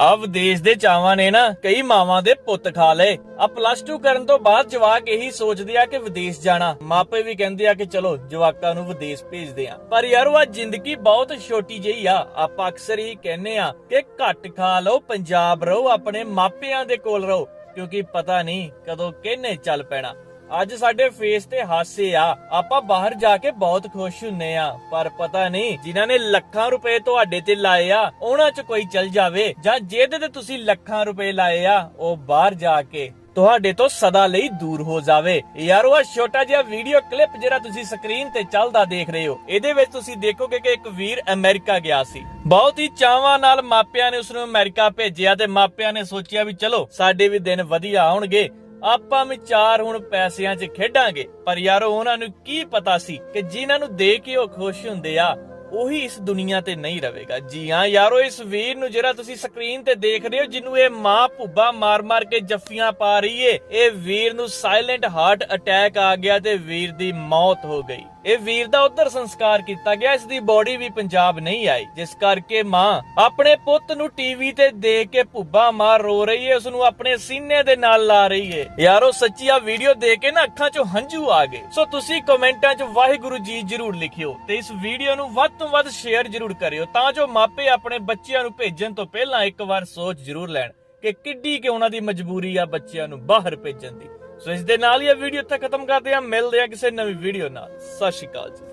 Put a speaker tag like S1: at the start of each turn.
S1: ਆ ਵਿਦੇਸ਼ ਦੇ ਚਾਵਾਂ ਨੇ ਨਾ ਕਈ ਮਾਵਾਂ ਦੇ ਪੁੱਤ ਖਾ ਲਏ। ਆ ਪਲੱਸ 2 ਕਰਨ ਤੋਂ ਬਾਅਦ ਜਵਾਕ ਇਹੀ ਸੋਚਦੇ ਆ ਕਿ ਵਿਦੇਸ਼ ਜਾਣਾ। ਮਾਪੇ ਵੀ ਕਹਿੰਦੇ ਆ ਕਿ ਚਲੋ, ਜਵਾਕਾਂ ਨੂੰ ਵਿਦੇਸ਼ ਭੇਜਦੇ ਆ। ਪਰ ਯਾਰ ਉਹ ਜ਼ਿੰਦਗੀ ਬਹੁਤ ਛੋਟੀ ਜਿਹੀ ਆ। ਆਪਾਂ ਅਕਸਰ ਹੀ ਕਹਿੰਨੇ ਆ ਕਿ ਘੱਟ ਖਾ ਲਓ, ਪੰਜਾਬ ਰਹੋ, ਆਪਣੇ ਮਾਪਿਆਂ ਦੇ ਕੋਲ ਰਹੋ। ਕਿਉਂਕਿ ਪਤਾ ਨਹੀਂ ਕਦੋਂ ਕਿਹਨੇ ਚੱਲ ਪੈਣਾ। ਅੱਜ ਸਾਡੇ ਫੇਸ ਤੇ ਹਾਸੇ ਆ। ਆਪਾਂ ਬਾਹਰ ਜਾ ਕੇ ਬਹੁਤ ਖੁਸ਼ ਹੁੰਨੇ ਆ। ਪਰ ਪਤਾ ਨਹੀਂ ਜਿਨ੍ਹਾਂ ਨੇ ਲੱਖਾਂ ਰੁਪਏ ਤੁਹਾਡੇ ਤੇ ਲਾਏ ਆ, ਉਹਨਾਂ 'ਚ ਕੋਈ ਚੱਲ ਜਾਵੇ ਜਾਂ ਜਿਹਦੇ ਤੇ ਤੁਸੀਂ ਲੱਖਾਂ ਰੁਪਏ ਲਾਏ ਆ, ਉਹ ਬਾਹਰ ਜਾ ਕੇ ਤੁਹਾਡੇ ਤੋਂ ਸਦਾ ਲਈ ਦੂਰ ਹੋ ਜਾਵੇ। ਯਾਰ ਉਹ ਛੋਟਾ ਜਿਹਾ ਵੀਡੀਓ ਕਲਿੱਪ ਜਿਹੜਾ ਤੁਸੀਂ ਸਕਰੀਨ ਤੇ ਚੱਲਦਾ ਦੇਖ ਰਹੇ ਹੋ, ਇਹਦੇ ਵਿੱਚ ਤੁਸੀਂ ਦੇਖੋਗੇ ਕਿ ਇੱਕ ਵੀਰ ਅਮਰੀਕਾ ਗਿਆ ਸੀ। ਬਹੁਤ ਹੀ ਚਾਵਾਂ ਨਾਲ ਮਾਪਿਆਂ ਨੇ ਉਸ ਨੂੰ ਅਮਰੀਕਾ ਭੇਜਿਆ ਤੇ ਮਾਪਿਆਂ ਨੇ ਸੋਚਿਆ ਵੀ ਚਲੋ, ਸਾਡੇ ਵੀ ਦਿਨ ਵਧੀਆ ਆਉਣਗੇ। ਆਪਾਂ ਵੀ ਚਾਰ ਹੁਣ ਪੈਸਿਆਂ 'ਚ ਖੇਡਾਂਗੇ। ਪਰ ਯਾਰੋ, ਉਹਨਾਂ ਨੂੰ ਕੀ ਪਤਾ ਸੀ ਕਿ ਜਿਨ੍ਹਾਂ ਨੂੰ ਦੇ ਕੇ ਉਹ ਖੁਸ਼ ਹੁੰਦੇ ਆ ਉਹੀ ਇਸ ਦੁਨੀਆ ਤੇ ਨਹੀਂ ਰਹੇਗਾ। ਜੀ ਹਾਂ, ਯਾਰੋ, ਇਸ ਵੀਰ ਨੂੰ ਜਿਹੜਾ ਤੁਸੀਂ ਸਕਰੀਨ ਤੇ ਦੇਖ ਰਹੇ ਹੋ, ਜਿਹਨੂੰ ਇਹ ਮਾਂ ਭੁੱਬਾ ਮਾਰ-ਮਾਰ ਕੇ ਜੱਫੀਆਂ ਪਾ ਰਹੀ ਏ, ਇਹ ਵੀਰ ਨੂੰ ਸਾਇਲੈਂਟ ਹਾਰਟ ਅਟੈਕ ਆ ਗਿਆ ਤੇ ਵੀਰ ਦੀ ਮੌਤ ਹੋ ਗਈ। ਇਹ ਵੀਰ ਦਾ ਉਧਰ ਸੰਸਕਾਰ ਕੀਤਾ ਗਿਆ, ਇਸ ਦੀ ਬੋਡੀ ਵੀ ਪੰਜਾਬ ਨਹੀਂ ਆਈ। ਜਿਸ ਕਰਕੇ ਮਾਂ ਆਪਣੇ ਪੁੱਤ ਨੂੰ ਟੀਵੀ ਤੇ ਦੇਖ ਕੇ ਭੁੱਬਾ ਮਾਰ ਰੋ ਰਹੀ ਏ ਉਸ ਨੂੰ ਆਪਣੇ ਸੀਨੇ ਦੇ ਨਾਲ ਲਾ ਰਹੀ ਏ। ਯਾਰੋ, ਸੱਚੀ ਆ ਵੀਡੀਓ ਦੇਖ ਕੇ ਨਾ ਅੱਖਾਂ 'ਚੋਂ ਹੰਝੂ ਆ ਗਏ। ਸੋ ਤੁਸੀਂ ਕਮੈਂਟਾਂ 'ਚ ਵਾਹਿਗੁਰੂ ਜੀ ਜਰੂਰ ਲਿਖਿਓ ਤੇ ਇਸ ਵੀਡੀਓ ਨੂੰ ਵੱਧ ਤੋਂ ਵੱਧ ਸ਼ੇਅਰ ਜਰੂਰ ਕਰਿਓ, ਤਾਂ ਜੋ ਮਾਪੇ ਆਪਣੇ ਬੱਚਿਆਂ ਨੂੰ ਭੇਜਣ ਤੋਂ ਪਹਿਲਾਂ ਇੱਕ ਵਾਰ ਸੋਚ ਜਰੂਰ ਲੈਣ ਕਿ ਕਿੱਡੀ ਕਿ ਉਹਨਾਂ ਦੀ ਮਜਬੂਰੀ ਆ ਬੱਚਿਆਂ ਨੂੰ ਬਾਹਰ ਭੇਜਣ ਦੀ। ਸੋ ਇਸ ਦੇ ਨਾਲ ਹੀ ਇਹ ਵੀਡੀਓ ਇੱਥੇ ਖਤਮ ਕਰਦੇ ਹਾਂ। ਮਿਲਦੇ ਹਾਂ ਕਿਸੇ ਨਵੀਂ ਵੀਡੀਓ ਨਾਲ। ਸਤਿ ਸ਼੍ਰੀ ਅਕਾਲ ਜੀ।